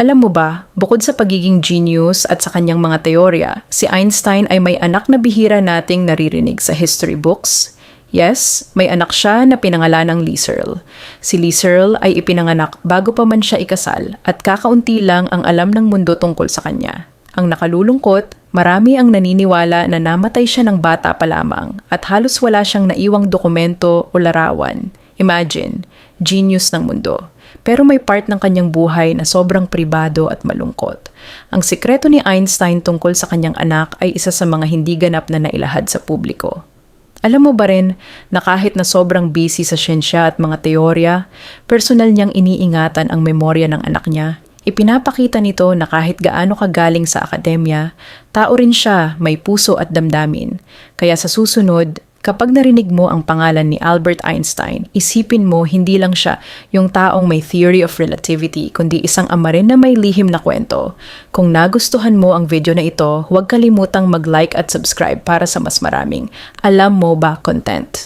Alam mo ba, bukod sa pagiging genius at sa kanyang mga teorya, si Einstein ay may anak na bihira nating naririnig sa history books. Yes, may anak siya na pinangalanang Lee Searle. Si Lee Searle ay ipinanganak bago pa man siya ikasal at kakaunti lang ang alam ng mundo tungkol sa kanya. Ang nakalulungkot, marami ang naniniwala na namatay siya ng bata pa lamang at halos wala siyang naiwang dokumento o larawan. Imagine, genius ng mundo. Pero may part ng kanyang buhay na sobrang pribado at malungkot. Ang sikreto ni Einstein tungkol sa kanyang anak ay isa sa mga hindi ganap na nailahad sa publiko. Alam mo ba rin na kahit na sobrang busy sa siyensya at mga teorya, personal niyang iniingatan ang memorya ng anak niya. Ipinapakita nito na kahit gaano kagaling sa akademya, tao rin siya, may puso at damdamin. Kaya sa susunod, Kapag narinig mo ang pangalan ni Albert Einstein, isipin mo hindi lang siya yung taong may theory of relativity, kundi isang ama rin na may lihim na kwento. Kung nagustuhan mo ang video na ito, huwag kalimutang mag-like at subscribe para sa mas maraming Alam Mo Ba content.